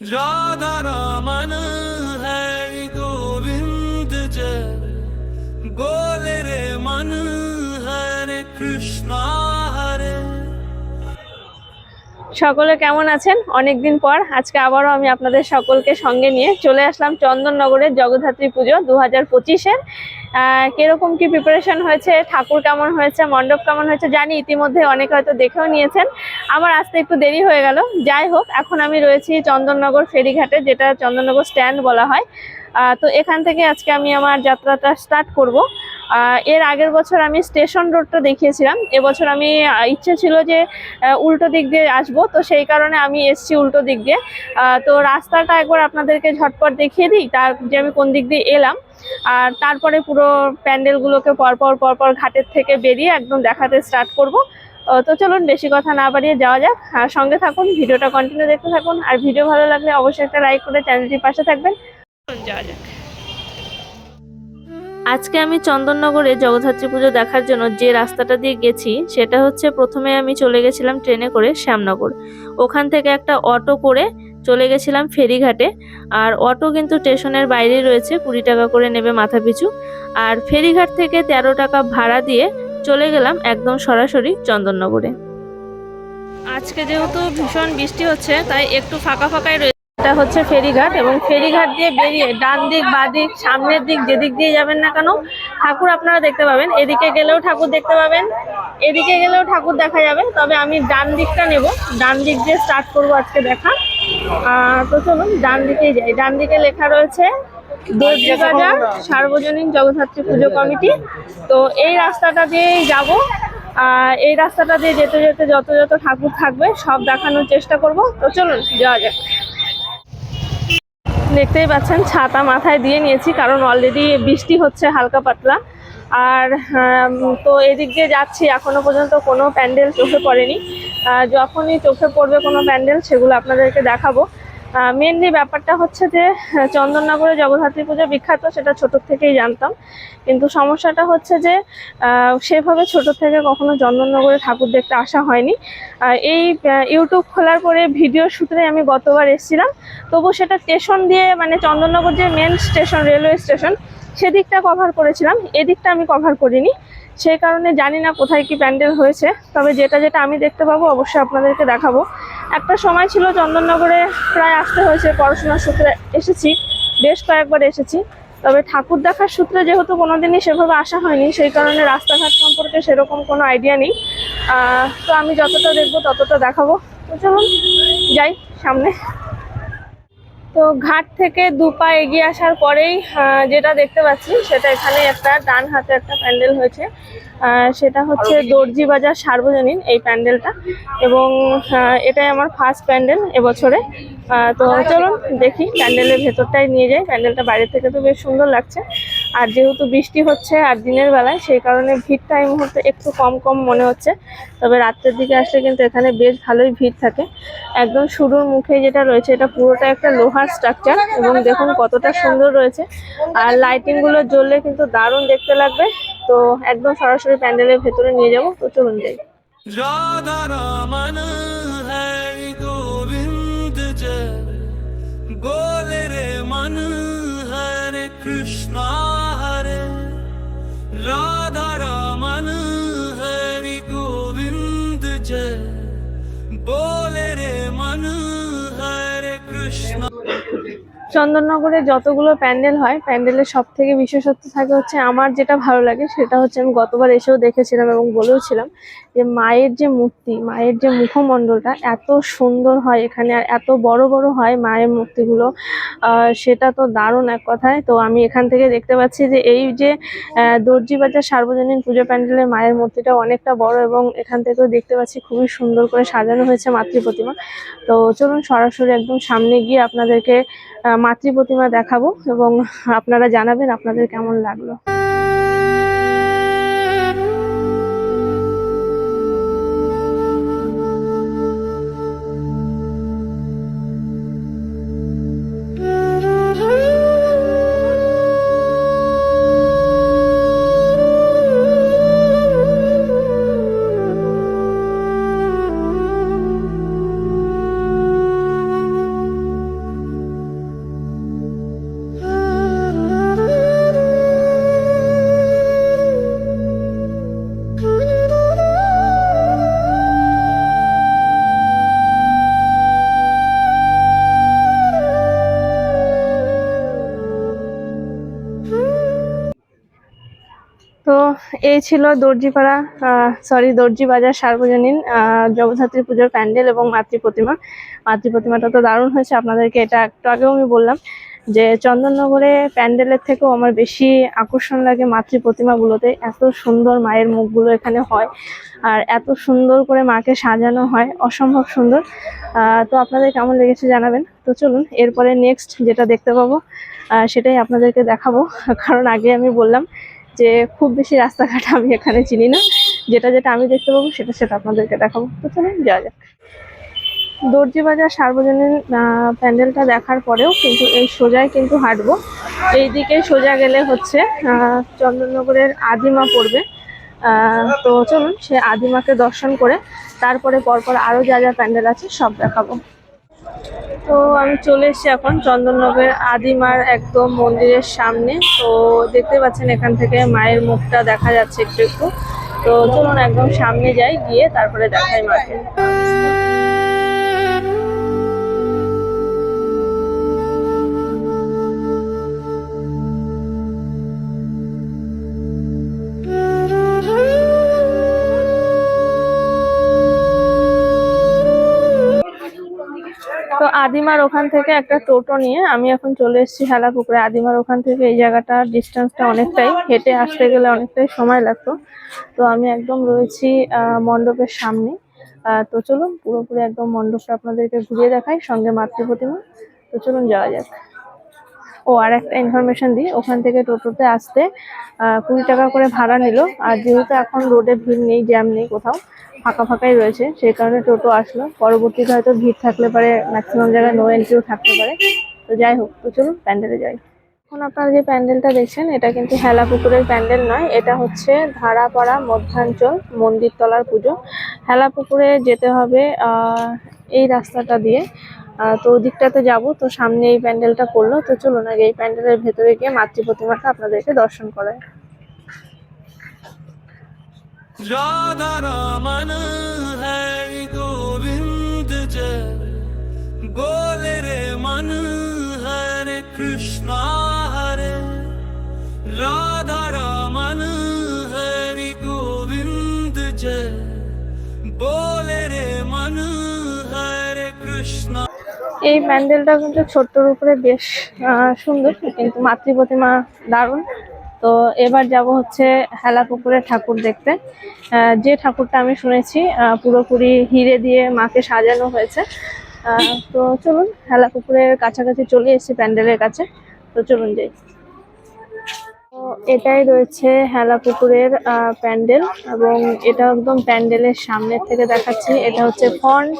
राधा रमन है गोविंद जय बोले रे मन हरे कृष्णा हरे সকলে কেমন আছেন অনেকদিন পর আজকে আবারও আমি আপনাদের সকলকে সঙ্গে নিয়ে চলে আসলাম চন্দননগরের জগদ্ধাত্রী পুজো দু হাজার পঁচিশের কীরকম কি প্রিপারেশন হয়েছে, ঠাকুর কেমন হয়েছে, মণ্ডপ কেমন হয়েছে, জানি ইতিমধ্যে অনেকে হয়তো দেখেও নিয়েছেন। আমার আসতে একটু দেরি হয়ে গেল। যাই হোক, এখন আমি রয়েছি চন্দননগর ফেরিঘাটে, যেটা চন্দননগর স্ট্যান্ড বলা হয়। তো এখান থেকে আজকে আমি আমার যাত্রাটা স্টার্ট করব। এর আগের বছর আমি স্টেশন রোডটা দেখিয়েছিলাম। এবছর আমি ইচ্ছে ছিল যে উল্টো দিক দিয়ে আসব। তো সেই কারণে আমি এসছি উল্টো দিক দিয়ে। তো রাস্তাটা একবার আপনাদেরকে ঝটপট দেখিয়ে দিই। তার যে আমি কোন দিক দিয়ে এলাম। আর তারপরে পুরো প্যান্ডেলগুলোকে পরপর পরপর ঘাটের থেকে বেরিয়ে একদম দেখাতে স্টার্ট করব। তো চলুন, বেশি কথা না বাড়িয়ে যাওয়া যাক। সঙ্গে থাকুন, ভিডিওটা কন্টিনিউ দেখতে থাকুন। আর ভিডিও ভালো লাগলে অবশ্যই একটা লাইক করে চ্যানেলটির পাশে থাকবেন। যাওয়া যাক। আজকে আমি চন্দননগরে জগদ্ধাত্রী পুজো দেখার জন্য যে রাস্তাটা দিয়ে গেছি, সেটা হচ্ছে প্রথমে আমি চলে গেছিলাম ট্রেনে করে শ্যামনগর। ওখান থেকে একটা অটো করে চলে গেছিলাম ফেরিঘাটে। আর অটো কিন্তু স্টেশনের বাইরেই রয়েছে, কুড়ি টাকা করে নেবে মাথা পিছু। আর ফেরিঘাট থেকে তেরো টাকা ভাড়া দিয়ে চলে গেলাম একদম সরাসরি চন্দননগরে। আজকে যেহেতু ভীষণ বৃষ্টি হচ্ছে, তাই একটু ফাঁকা ফাঁকাই রয়েছে এটা হচ্ছে ফেরিঘাট এবং ফেরিঘাট দিয়ে বেরিয়ে ডান দিক, বাঁ দিক, সামনের দিক, যেদিক দিয়ে যাবেন না কেন, ঠাকুর আপনারা দেখতে পাবেন। এদিকে গেলেও ঠাকুর দেখতে পাবেন, এদিকে গেলেও ঠাকুর দেখা যাবে। তবে আমি ডান দিকটা নেব। ডান দিক দিয়ে স্টার্ট করব আজকে দেখা। তো চলুন, ডান দিকেই যাই। ডান দিকে লেখা রয়েছে, দর্জি বাজার, সার্বজনীন জগদ্ধাত্রী পুজো কমিটি। তো এই রাস্তাটা দিয়েই যাব। এই রাস্তাটা দিয়ে যেতে যেতে যত যত ঠাকুর থাকবে, সব দেখানোর চেষ্টা করব। তো চলুন, যাওয়া যাক। দেখতেই পাচ্ছেন, ছাতা মাথায় দিয়ে নিয়েছি, কারণ অলরেডি বৃষ্টি হচ্ছে হালকা পাতলা। আর তো এদিক দিয়ে যাচ্ছি এখনও পর্যন্ত কোনো প্যান্ডেল চোখে পড়েনি। যখনই চোখে পড়বে কোনো প্যান্ডেল, সেগুলো আপনাদেরকে দেখাবো। মেনলি ব্যাপারটা হচ্ছে যে, চন্দননগরে জগদ্ধাত্রী পুজো বিখ্যাত, সেটা ছোট থেকেই জানতাম। কিন্তু সমস্যাটা হচ্ছে যে সেভাবে ছোট থেকে কখনো চন্দননগরে ঠাকুর দেখতে আসা হয়নি। এই ইউটিউব খোলার পরে ভিডিও সূত্রে আমি গতবার এসেছিলাম। তবু সেটা স্টেশন দিয়ে মানে চন্দননগর যে মেন স্টেশন রেলওয়ে স্টেশন সেদিকটা কভার করেছিলাম, এদিকটা আমি কভার করিনি। সেই কারণে জানি না কোথায় কি প্যান্ডেল হয়েছে, তবে যেটা যেটা আমি দেখতে পাবো অবশ্যই আপনাদেরকে দেখাবো। একটা সময় ছিল চন্দননগরে প্রায় আসতে হয়েছে পড়াশোনার সূত্রে এসেছি, বেশ কয়েকবার এসেছি। তবে ঠাকুর দেখার সূত্রে যেহেতু কোনোদিনই সেভাবে আসা হয়নি, সেই কারণে রাস্তাঘাট সম্পর্কে সেরকম কোনো আইডিয়া নেই। তো আমি যতটা দেখব ততটা দেখাবো। তো চলুন, যাই সামনে। তো ঘাট থেকে দু পা এগিয়ে আসার পরেই যেটা দেখতে পাচ্ছি সেটা এখানে একটা ডান হাতে একটা প্যান্ডেল হয়েছে। সেটা হচ্ছে দর্জি বাজার সার্বজনীন এই প্যান্ডেলটা। এবং এটাই আমার ফার্স্ট প্যান্ডেল এবছরে। তো চলুন দেখি প্যান্ডেলের ভেতরটাই নিয়ে যাই। প্যান্ডেলটা বাইরে থেকে তো বেশ সুন্দর লাগছে। আর যেহেতু বৃষ্টি হচ্ছে আর দিনের বেলায় সেই কারণে ভিড়টা এই মুহূর্তে একটু কম কম মনে হচ্ছে তবে রাত্রের দিকে আসলে কিন্তু এখানে বেশ ভালোই ভিড় থাকে একদম শুরুর মুখে যেটা রয়েছে এটা পুরোটা একটা লোহার স্ট্রাকচার এবং দেখুন কতটা সুন্দর রয়েছে আর লাইটিং গুলো জ্বললে কিন্তু দারুণ দেখতে লাগবে তো একদম সরাসরি প্যান্ডেলের ভেতরে নিয়ে যাব তো চলুন যাই राधा रमन है गोविंद जय बोले रे मन Hare Krishna Hare Ram চন্দননগরে যতগুলো প্যান্ডেল হয়, প্যান্ডেলের সব থেকে বিশেষত্ব থাকে হচ্ছে আমার যেটা ভালো লাগে সেটা হচ্ছে আমি গতবার এসেও দেখেছিলাম এবং বলেওছিলাম যে মায়ের যে মূর্তি, মায়ের যে মুখমণ্ডলটা এত সুন্দর হয় এখানে আর এত বড় বড় হয় মায়ের মূর্তিগুলো সেটা তো দারুণ এক কথায়। তো আমি এখান থেকে দেখতে পাচ্ছি যে এই যে দর্জি বাজার সার্বজনীন পুজো প্যান্ডেলের মায়ের মূর্তিটা অনেকটা বড় এবং এখান থেকেও দেখতে পাচ্ছি খুবই সুন্দর করে সাজানো হয়েছে মাতৃ প্রতিমা। তো চলুন সরাসরি একদম সামনে গিয়ে আপনাদেরকে মাতৃ প্রতিমা দেখাবো এবং আপনারা জানাবেন আপনাদের কেমন লাগল। ছিল দর্জিপাড়া সরি দর্জি বাজার সার্বজনীন জগদ্ধাত্রী পুজোর প্যান্ডেল এবং মাতৃ প্রতিমা। মাতৃ প্রতিমাটা তো দারুণ হয়েছে, আপনাদেরকে এটা একটু আগেও আমি বললাম যে চন্দননগরে প্যান্ডেলের থেকেও আমার বেশি আকর্ষণ লাগে মাতৃ প্রতিমাগুলোতে। এত সুন্দর মায়ের মুখগুলো এখানে হয় আর এত সুন্দর করে মাকে সাজানো হয়, অসম্ভব সুন্দর। তো আপনাদের কেমন লেগেছে জানাবেন? তো চলুন, এরপরে নেক্সট যেটা দেখতে পাবো সেটাই আপনাদেরকে দেখাবো। কারণ আগে আমি বললাম যে খুব বেশি রাস্তাঘাট আমি এখানে চিনি না। যেটা যেটা আমি দেখতে পাবো সেটা সেটা আপনাদেরকে দেখাবো। তো চলুন যাওয়া যাক। দর্জি বাজার সার্বজনীন প্যান্ডেলটা দেখার পরেও কিন্তু এই সোজায় কিন্তু হাঁটবো। এই দিকে সোজা গেলে হচ্ছে চন্দননগরের আদিমা পড়বে। তো চলুন সে আদিমাকে দর্শন করে তারপরে পরপর আরও যা যা প্যান্ডেল আছে সব দেখাবো। তো আমি চলে এসেছি এখন চন্দননগরের আদিমার একদম মন্দিরের সামনে। তো দেখতে পাচ্ছেন এখান থেকে মায়ের মুখটা দেখা যাচ্ছে একটু একটু। তো চলুন একদম সামনে যাই, গিয়ে তারপরে দেখাই মাকে। আদিমার ওখান থেকে একটা টোটো নিয়ে আমি এখন চলে এসেছি হেলাপুকুরে। আদিমার ওখান থেকে এই জায়গাটার ডিস্টেন্সটা অনেকটাই, হেঁটে আসতে গেলে অনেকটাই সময় লাগতো। তো আমি একদম রয়েছি মণ্ডপের সামনে। তো চলুন পুরোপুরি একদম মণ্ডপটা আপনাদেরকে ঘুরিয়ে দেখাই, সঙ্গে মাতৃ প্রতিমা তো চলুন যাওয়া যাক। ও, আর একটা ইনফরমেশন দিই, ওখান থেকে টোটোতে আসতে কুড়ি টাকা করে ভাড়া নিল। আর যেহেতু এখন রোডে ভিড় নেই জ্যাম নেই কোথাও ফাঁকা ফাঁকাই রয়েছে, সেই কারণে টোটো আসলো। পরবর্তীতে হয়তো ভিড় থাকলে পারে ম্যাক্সিমাম জায়গায় নো এন্ট্রিও থাকতে পারে। তো যাই হোক, তো চলুন প্যান্ডেলে যাই। এখন আপনারা যে প্যান্ডেলটা দেখছেন, এটা কিন্তু হেলা পুকুরের প্যান্ডেল নয়, এটা হচ্ছে ধারাপাড়া মধ্যাঞ্চল মন্দিরতলার পুজো। হেলা পুকুরে যেতে হবে এই রাস্তাটা দিয়ে। তো ওদিকটাতে যাব, তো সামনে এই প্যান্ডেলটা পড়ল। তো চলুন আগে এই প্যান্ডেলের ভেতরে গিয়ে মাতৃ প্রতিমাটা আপনাদেরকে দর্শন করায় राधा रमन है गोविंद जय बोले रे मन हरे कृष्णा हरे राधा रमन हरि गोविंद जय बोले रे मन हरे कृष्णा এই প্যান্ডেলটা কিন্তু ছোট্টর উপরে বেশ আহ, সুন্দর কিন্তু মাতৃ প্রতিমা দারুণ তো এবার যাব হচ্ছে হেলা পুকুরে ঠাকুর দেখতে। যে ঠাকুরটা আমি শুনেছি পুরোপুরি হিরে দিয়ে মাকে সাজানো হয়েছে। তো চলুন হেলা পুকুরের কাছাকাছি চলে এসেছি প্যান্ডেলের কাছে। তো চলুন যাই। তো এটাই রয়েছে হেলা পুকুরের প্যান্ডেল এবং এটা একদম প্যান্ডেলের সামনের থেকে দেখাচ্ছি। এটা হচ্ছে ফন্ট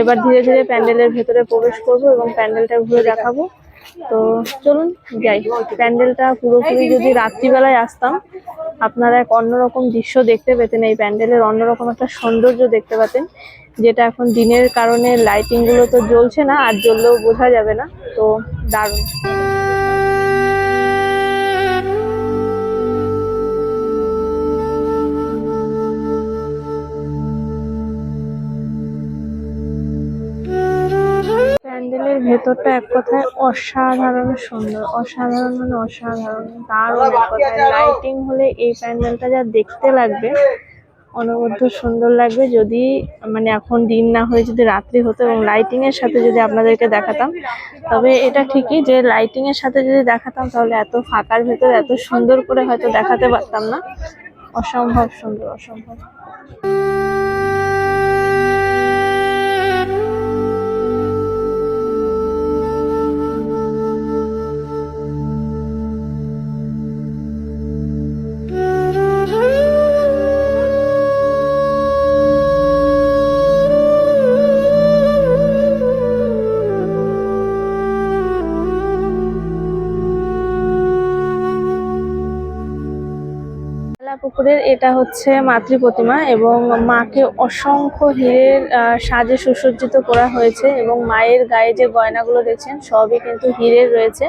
এবার ধীরে ধীরে প্যান্ডেলের ভেতরে প্রবেশ করব এবং প্যান্ডেলটা ঘুরে দেখাবো। তো চলুন যাই। প্যান্ডেলটা পুরোপুরি যদি রাত্রিবেলায় আসতাম, আপনারা এক অন্যরকম দৃশ্য দেখতে পেতেন। এই প্যান্ডেলের অন্যরকম একটা সৌন্দর্য দেখতে পেতেন, যেটা এখন দিনের কারণে লাইটিংগুলো তো জ্বলছে না, আর জ্বললেও বোঝা যাবে না। তো দারুণ। প্যান্ডেলের ভেতরটা এক কথায় অসাধারণ সুন্দর, অসাধারণ মানে অসাধারণ, দারুণ এক কথায়। লাইটিং হলে এই প্যান্ডেলটা যা দেখতে লাগবে, অনবদ্য সুন্দর লাগবে। যদি মানে এখন দিন না হয়ে যদি রাত্রি হতো এবং লাইটিং এর সাথে যদি আপনাদেরকে দেখাতাম, তবে এটা ঠিকই যে লাইটিং এর সাথে যদি দেখাতাম, তাহলে এত ফাঁকার ভেতর, এত সুন্দর করে হয়তো দেখাতে পারতাম না। অসম্ভব সুন্দর, অসম্ভব। পুকুরের এটা হচ্ছে মাতৃ প্রতিমা এবং মাকে অসংখ্য হীরের সাজে সুসজ্জিত করা হয়েছে এবং মায়ের গায়ে যে গয়নাগুলো দেখছেন সবই কিন্তু হীরের রয়েছে।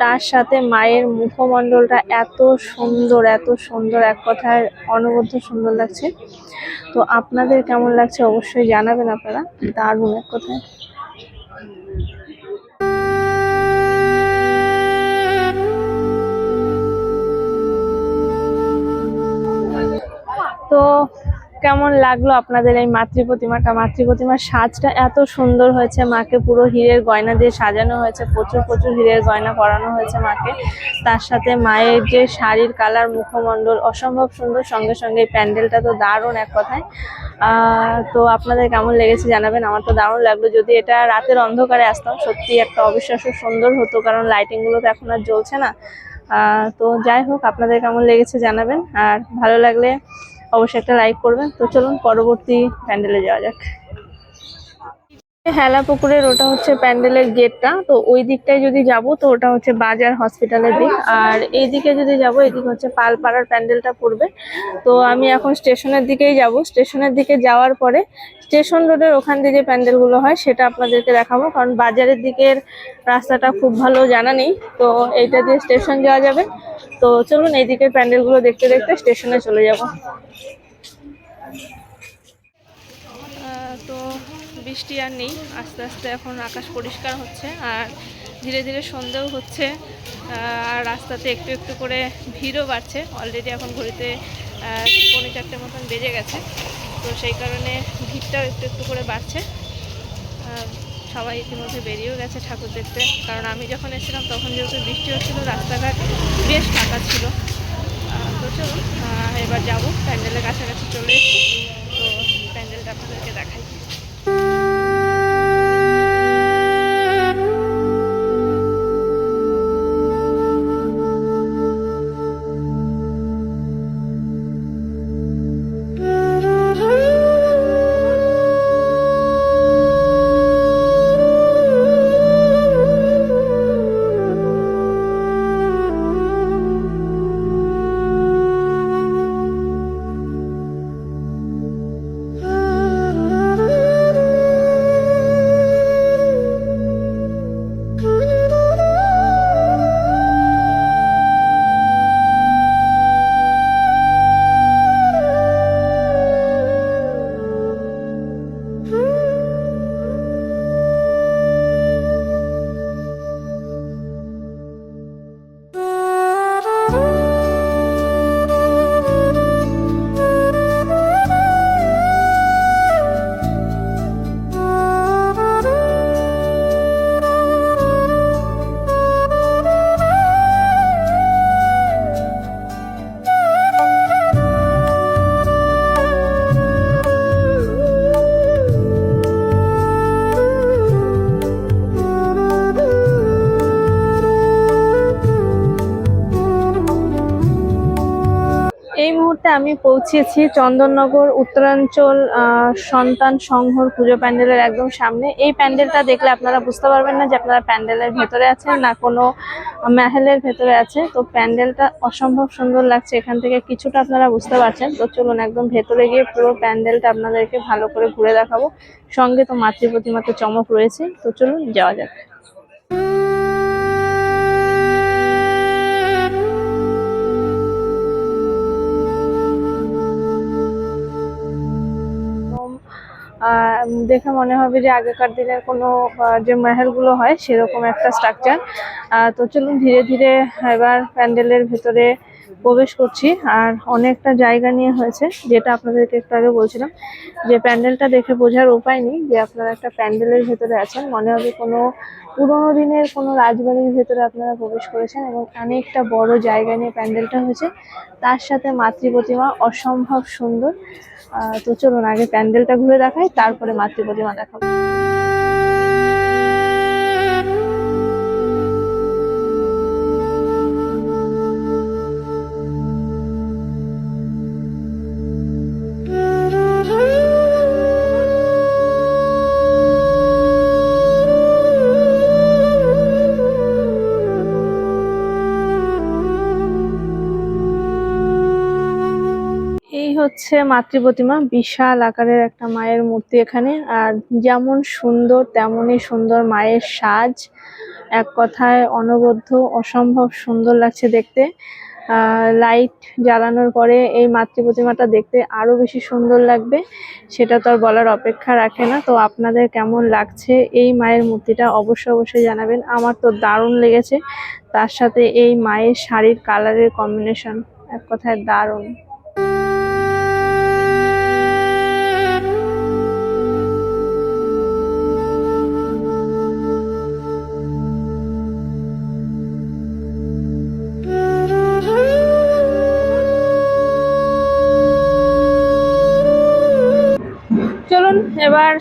তার সাথে মায়ের মুখমণ্ডলটা এত সুন্দর এত সুন্দর, এক কথায় অনবদ্য সুন্দর লাগছে। তো আপনাদের কেমন লাগছে অবশ্যই জানাবেন আপনারা, দারুণ এক কথায়। লাগল আপনাদের এই মাতৃ প্রতিমাটা মাতৃ প্রতিমার সাজটা এত সুন্দর হয়েছে মাকে, পুরো হীরের গয়না দিয়ে সাজানো হয়েছে, প্রচুর প্রচুর হীরের গয়না পরানো হয়েছে মাকে। তার সাথে মায়ের যে শাড়ির কালার, মুখমণ্ডল, অসম্ভব সুন্দর, সঙ্গে সঙ্গে এই প্যান্ডেলটা তো দারুণ এক কথায়। তো আপনাদের কেমন লেগেছে জানাবেন, আমার তো দারুণ লাগল। যদি এটা রাতের অন্ধকারে আসতাম, সত্যি একটা অবিশ্বাস্য সুন্দর হতো, কারণ লাইটিংগুলো তো এখন আর জ্বলছে না। তো যাই হোক, আপনাদের কেমন লেগেছে জানাবেন, আর ভালো লাগলে অবশ্যই একটা লাইক করবেন। তো চলুন পরবর্তী প্যান্ডেলে যাওয়া যাক। হেলা পুকুরের ওটা হচ্ছে প্যান্ডেলের গেটটা, তো ওই দিকটায় যদি যাব, তো ওটা হচ্ছে বাজার হসপিটালের দিক। আর এই দিকে যদি যাব, এদিকে হচ্ছে পালপাড়ার প্যান্ডেলটা পড়বে। তো আমি এখন স্টেশনের দিকেই যাব। স্টেশনের দিকে যাওয়ার পরে স্টেশন রোডের ওখান দিয়ে যে প্যান্ডেলগুলো হয়, সেটা আপনাদেরকে দেখাবো। কারণ বাজারের দিকের রাস্তাটা খুব ভালো জানা নেই, তো এইটা দিয়ে স্টেশন যাওয়া যাবে। তো চলুন এই দিকের প্যান্ডেলগুলো দেখতে দেখতে স্টেশনে চলে যাব আহ, তো বৃষ্টি আর নেই, আস্তে আস্তে এখন আকাশ পরিষ্কার হচ্ছে আর ধীরে ধীরে সন্ধেও হচ্ছে আর রাস্তাতে একটু একটু করে ভিড়ও বাড়ছে। অলরেডি এখন ঘড়িতে পৌনে চারটে মতন বেজে গেছে। তো সেই কারণে ভিড়টাও একটু একটু করে বাড়ছে। সবাই ইতিমধ্যে বেরিয়েও গেছে ঠাকুর দেখতে। কারণ আমি যখন এসেছিলাম তখন যেহেতু বৃষ্টি হচ্ছিল, রাস্তাঘাট বেশ ফাঁকা ছিল। তো চলুন এবার যাব। প্যান্ডেলের কাছাকাছি চলে এসেছি। তো প্যান্ডেলটা আপনাদেরকে দেখাই। এই আমি পৌঁছেছি চন্দননগর উত্তরাঞ্চল সন্তান সংঘর পুজো প্যান্ডেলের একদম সামনে। এই প্যান্ডেলটা দেখলে আপনারা বুঝতে পারবেন না যে আপনারা প্যান্ডেলের ভেতরে আছেন না কোনো মেহেলের ভেতরে আছে তো প্যান্ডেলটা অসম্ভব সুন্দর লাগছে, এখান থেকে কিছুটা আপনারা বুঝতে পারছেন। তো চলুন একদম ভেতরে গিয়ে পুরো প্যান্ডেলটা আপনাদেরকে ভালো করে ঘুরে দেখাবো। সঙ্গে তো মাতৃ প্রতিমাতে চমক রয়েছে, তো চলুন যাওয়া যাক। দেখে মনে হবে যে আগেকার দিনের কোনো যে মেহেলগুলো হয় সেরকম একটা স্ট্রাকচার তো চলুন ধীরে ধীরে এবার প্যান্ডেলের ভেতরে প্রবেশ করছি। আর অনেকটা জায়গা নিয়ে হয়েছে, যেটা আপনাদেরকে একটু আগে বলছিলাম যে প্যান্ডেলটা দেখে বোঝার উপায় নেই যে আপনারা একটা প্যান্ডেলের ভেতরে আছেন। মনে হবে কোনো পুরোনো দিনের কোনো রাজবাড়ির ভেতরে আপনারা প্রবেশ করেছেন এবং অনেকটা বড় জায়গা নিয়ে প্যান্ডেলটা হয়েছে। তার সাথে মাতৃ প্রতিমা অসম্ভব সুন্দর। তো চলুন আগে প্যান্ডেলটা ঘুরে দেখাই তারপরে মাতৃ প্রতিমা দেখাবো হচ্ছে মাতৃ প্রতিমা বিশাল আকারের একটা মায়ের মূর্তি এখানে। আর যেমন সুন্দর, তেমনই সুন্দর মায়ের সাজ। এক কথায় অনবদ্য, অসম্ভব সুন্দর লাগছে দেখতে। লাইট জ্বালানোর পরে এই মাতৃ প্রতিমাটা দেখতে আরও বেশি সুন্দর লাগবে, সেটা তো আর বলার অপেক্ষা রাখে না। তো আপনাদের কেমন লাগছে এই মায়ের মূর্তিটা অবশ্যই অবশ্যই জানাবেন। আমার তো দারুণ লেগেছে। তার সাথে এই মায়ের শাড়ির কালারের কম্বিনেশন এক কথায় দারুণ।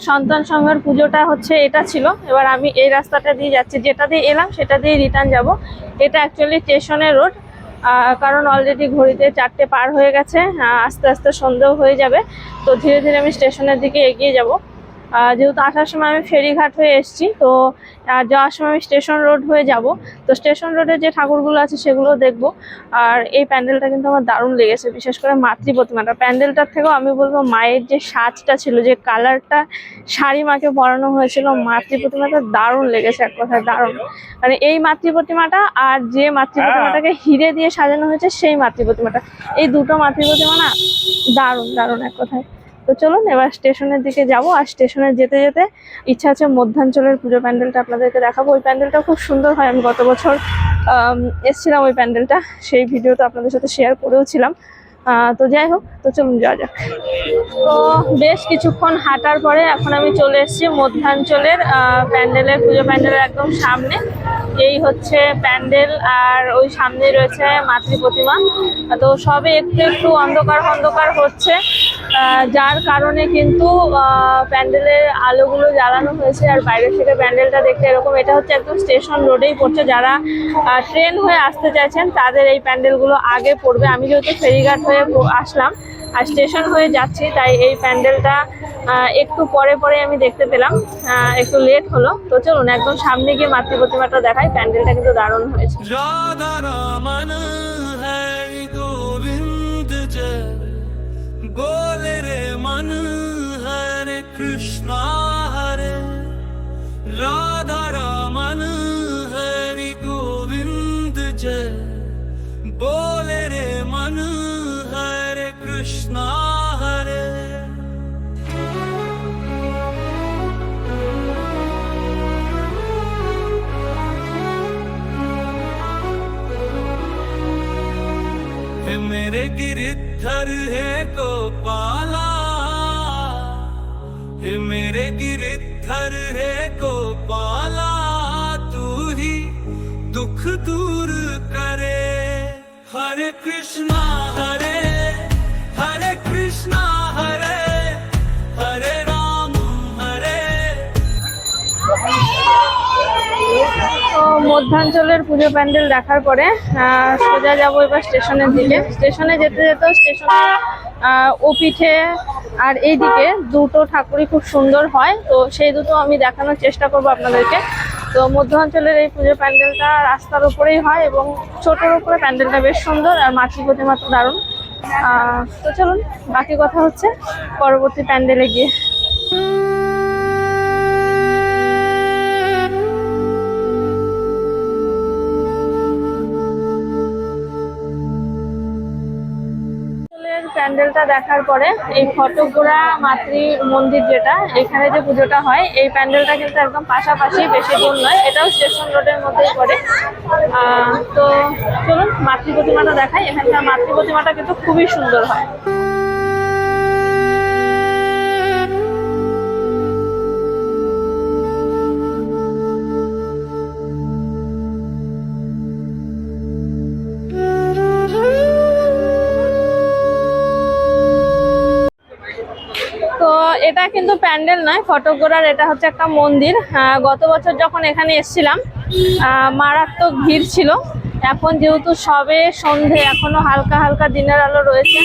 সন্তান সংঘের পুজোটা হচ্ছে এটা ছিল। এবার আমি এই রাস্তাটা দিয়ে যাচ্ছি। যেটা দিয়ে এলাম, সেটা দিয়ে রিটার্ন যাব। এটা অ্যাকচুয়ালি স্টেশনের রোড কারণ অলরেডি ঘড়িতে চারটে পার হয়ে গেছে। আস্তে আস্তে সন্দেহ হয়ে যাবে। তো ধীরে ধীরে আমি স্টেশনের দিকে এগিয়ে যাব। যেহেতু আসার সময় আমি ফেরিঘাট হয়ে এসেছি তো আর যাওয়ার সময় আমি স্টেশন রোড হয়ে যাব। তো স্টেশন রোডে যে ঠাকুরগুলো আছে সেগুলো দেখব। আর এই প্যান্ডেলটা কিন্তু আমার দারুণ লেগেছে বিশেষ করে মাতৃ প্রতিমাটা প্যান্ডেলটার থেকেও আমি বলব মায়ের যে সাজটা ছিল যে কালারটা শাড়ি মাকে পরানো হয়েছিল মাতৃ প্রতিমাটা দারুণ লেগেছে এক কথায় দারুণ। মানে এই মাতৃ প্রতিমাটা আর যে মাতৃ প্রতিমাটাকে হিরে দিয়ে সাজানো হয়েছে সেই মাতৃ প্রতিমাটা। এই দুটো মাতৃ প্রতিমা না দারুণ দারুণ এক কথায়। তো চলুন এবার স্টেশনের দিকে যাব। আর স্টেশনে যেতে যেতে ইচ্ছা আছে মধ্যাঞ্চলের পুজো প্যান্ডেলটা আপনাদেরকে দেখাবো। ওই প্যান্ডেলটা খুব সুন্দর হয়। আমি গত বছর এসছিলাম ওই প্যান্ডেলটা। সেই ভিডিও তো আপনাদের সাথে শেয়ার করেও ছিলাম আহ, তো যাই হোক, তো চলুন যাওয়া যাক। তো বেশ কিছুক্ষণ হাঁটার পরে এখন আমি চলে এসেছি মধ্যাঞ্চলের প্যান্ডেলের, পুজো প্যান্ডেলের একদম সামনে। এই হচ্ছে প্যান্ডেল আর ওই সামনে রয়েছে মাতৃ প্রতিমা। তো সবে একটু একটু অন্ধকার অন্ধকার হচ্ছে যার কারণে কিন্তু প্যান্ডেলের আলোগুলো জ্বালানো হয়েছে আর বাইরে থেকে প্যান্ডেলটা দেখতে এরকম। এটা হচ্ছে একদম স্টেশন রোডেই পড়ছে। যারা ট্রেন হয়ে আসতে চাইছেন, তাদের এই প্যান্ডেলগুলো আগে পড়বে। আমি যেহেতু ফেরিঘাট হয়ে প- আসলাম আর স্টেশন হয়ে যাচ্ছি তাই এই প্যান্ডেলটা আহ, একটু পরে পরে আমি দেখতে পেলাম আহ, একটু লেট হলো তো চলুন একদম সামনে গিয়ে মাতৃ প্রতিমাটা দেখাই প্যান্ডেলটা কিন্তু দারুণ হয়েছে राधा रमन है गोविंद जय बोले रे मन हरे कृष्णा हरे राधा रमन हरि गोविंद जय बोले रे मन हरे कृष्णा हरे हे मेरे गिरधर, है गोपाला। हे मेरे गिरधर, है गोपाला, तू ही दुख दूर करे। हरे कृष्णा, हरे মধ্যাঞ্চলের পুজো প্যান্ডেল দেখার পরে সোজা যাব এবার স্টেশনের দিকে। স্টেশনে যেতে যেতে স্টেশনে ও পিঠে আর এইদিকে দুটো ঠাকুরই খুব সুন্দর হয়। তো সেই দুটো আমি দেখানোর চেষ্টা করব আপনাদেরকে। তো মধ্যাঞ্চলের এই পুজো প্যান্ডেলটা রাস্তার উপরেই হয় এবং ছোটোর উপরে প্যান্ডেলটা বেশ সুন্দর আর মাতৃ প্রতিমা দারুণ। তো চলুন, বাকি কথা হচ্ছে পরবর্তী প্যান্ডেলে গিয়ে। প্যান্ডেলটা দেখার পরে এই ফটোগোড়া মাতৃ মন্দির যেটা, এখানে যে পুজোটা হয়, এই প্যান্ডেলটা কিন্তু একদম পাশাপাশি বেশি দূর নয়, এটাও স্টেশন রোডের মধ্যেই পড়ে। তো চলুন, মাতৃ প্রতিমাটা দেখাই। এখানকার মাতৃ প্রতিমাটা কিন্তু খুবই সুন্দর হয়। এটা কিন্তু প্যান্ডেল নয় ফটোগ্রার এটা হচ্ছে একটা মন্দির। গত বছর যখন এখানে এসেছিলাম মারাত্মক ভিড় ছিল। এখন যেহেতু সবে সন্ধে, এখনও হালকা হালকা দিনের আলো রয়েছে,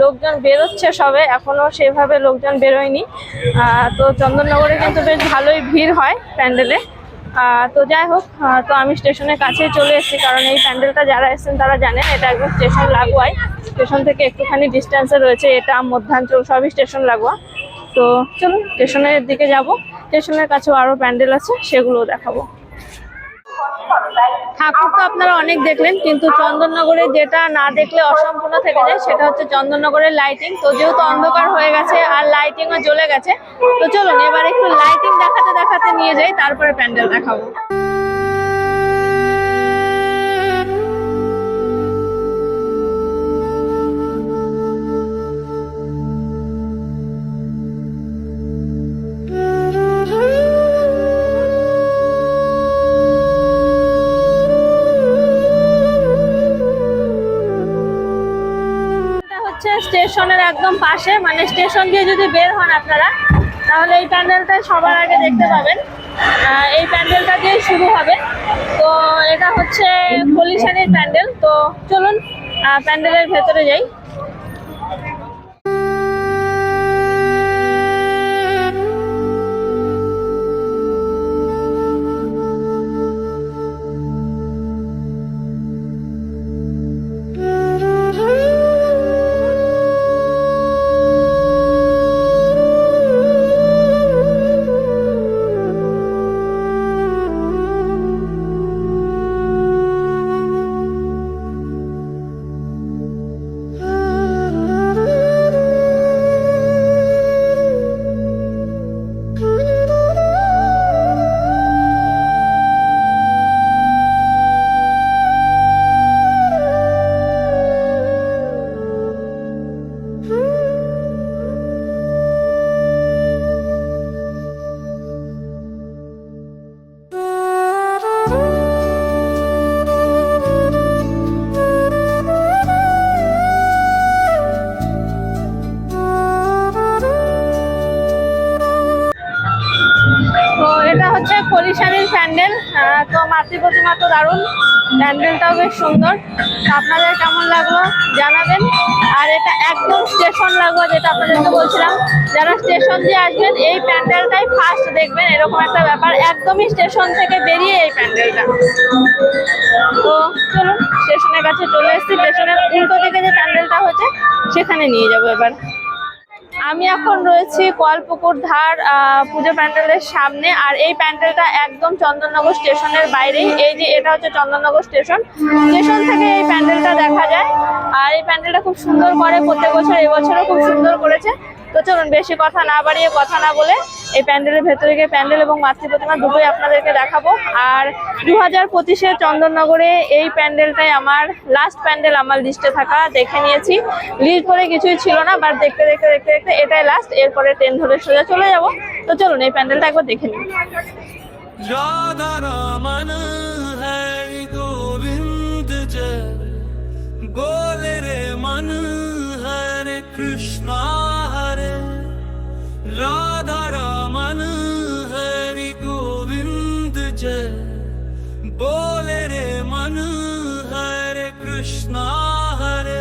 লোকজন বেরোচ্ছে সবে, এখনও সেভাবে লোকজন বেরোয়নি। তো চন্দননগরে কিন্তু বেশ ভালোই ভিড় হয় প্যান্ডেলে। তো যাই হোক তো আমি স্টেশনের কাছেই চলে এসেছি, কারণ এই প্যান্ডেলটা যারা এসেছেন তারা জানেন, এটা একদম স্টেশন লাগোয়াই স্টেশন থেকে একটুখানি ডিস্টেন্সে রয়েছে, এটা মধ্যাঞ্চল, সবই স্টেশন লাগোয়া। তো চলুন, স্টেশনের দিকে যাব। স্টেশনের কাছেও আরও প্যান্ডেল আছে সেগুলো দেখাবো। ঠাকুর তো আপনারা অনেক দেখলেন, কিন্তু চন্দননগরে যেটা না দেখলে অসম্পূর্ণ থেকে যায়, সেটা হচ্ছে চন্দননগরের লাইটিং তো যেহেতু অন্ধকার হয়ে গেছে আর লাইটিংও জ্বলে গেছে, তো চলুন, এবার একটু লাইটিং দেখাতে দেখাতে নিয়ে যাই, তারপরে প্যান্ডেল দেখাবো। একদম পাশে মানে স্টেশন দিয়ে যদি বের হন আপনারা, তাহলে এই প্যান্ডেলটা সবার আগে দেখতে পাবেন। এই প্যান্ডেলটা দিয়ে শুরু হবে। তো এটা হচ্ছে পলিশানির প্যান্ডেল। তো চলুন প্যান্ডেলের ভেতরে যাই। বেশ সুন্দর। আপনাদের কেমন লাগল জানাবেন। আর এটা একদম স্টেশন লাগল যেটা আপনাদেরকে বলছিলাম, যারা স্টেশন দিয়ে আসবেন, এই প্যান্ডেলটাই ফার্স্ট দেখবেন। এরকম একটা ব্যাপার, একদমই স্টেশন থেকে বেরিয়ে এই প্যান্ডেলটা। তো চলুন স্টেশনের কাছে চলে এসেছি। স্টেশনের উল্টো দিকে যে প্যান্ডেলটা হচ্ছে, সেখানে নিয়ে যাব এবার। আমি এখন রয়েছি কলপুকুর ধার পুজো প্যান্ডেলের সামনে, আর এই প্যান্ডেলটা একদম চন্দননগর স্টেশনের বাইরেই। এই যে এটা হচ্ছে চন্দননগর স্টেশন। স্টেশন থেকে এই প্যান্ডেলটা দেখা যায়। আর এই প্যান্ডেলটা খুব সুন্দর করে প্রত্যেক বছর এবছরও খুব সুন্দর করেছে। তো চলুন বেশি কথা না বাড়িয়ে কথা না বলে এই প্যান্ডেলের ভেতরে গিয়ে প্যান্ডেল এবং মাতৃ প্রতিমা দুটোই আপনাদেরকে দেখাবো আর দু হাজার পঁচিশে চন্দননগরে এই প্যান্ডেলটাই আমার লাস্ট প্যান্ডেল আমার লিস্টে থাকা দেখে নিয়েছি লিস্ট করে কিছুই ছিল না বাট দেখতে দেখতে দেখতে দেখতে এটাই লাস্ট এরপরে ট্রেন ধরে সোজা চলে যাব তো চলুন এই প্যান্ডেলটা একবার দেখে নিই राधा रमन हरि गोविंद जय बोले रे मन हरे कृष्णा हरे राधा रमन हरि गोविंद जय बोले रे मन हरे कृष्णा हरे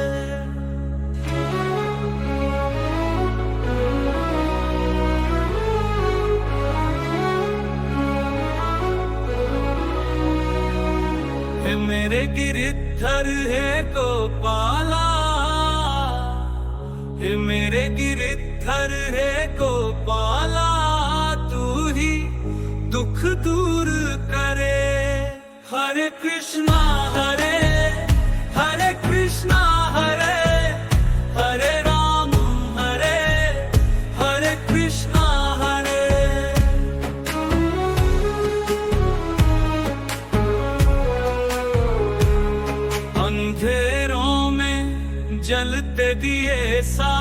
हे मेरे गिरधर है गोपाला गिरधर है गोपाला तू ही, दुख दूर करे। हरे कृष्णा, हरे हरे कृष्णा, हरे हरे राम, हरे हरे कृष्णा, हरे। अंधेरों में जलते दिए सा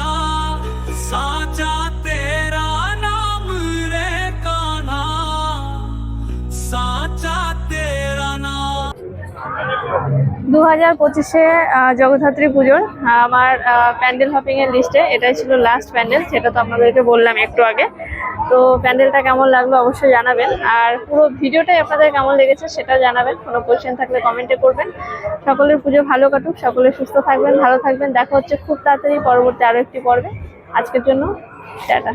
साचा तेरा नाम रे कान्हा साचा तेरा नाम দু হাজার পঁচিশে জগদ্ধাত্রী পুজোর আহ, আমার প্যান্ডেল হপিং এর লিস্টে এটাই ছিল লাস্ট প্যান্ডেল সেটা তো আপনাদেরকে বললাম একটু আগে তো প্যান্ডেলটা কেমন লাগলো অবশ্যই জানাবেন আর পুরো ভিডিওটাই আপনাদের কেমন লেগেছে সেটা জানাবেন কোনো কোয়েশ্চেন থাকলে কমেন্টে করবেন সকলের পুজো ভালো কাটুক সকলে সুস্থ থাকবেন ভালো থাকবেন দেখা হচ্ছে খুব তাড়াতাড়ি পরবর্তী আরো একটি পর্বে আজকের জন্য টাটা।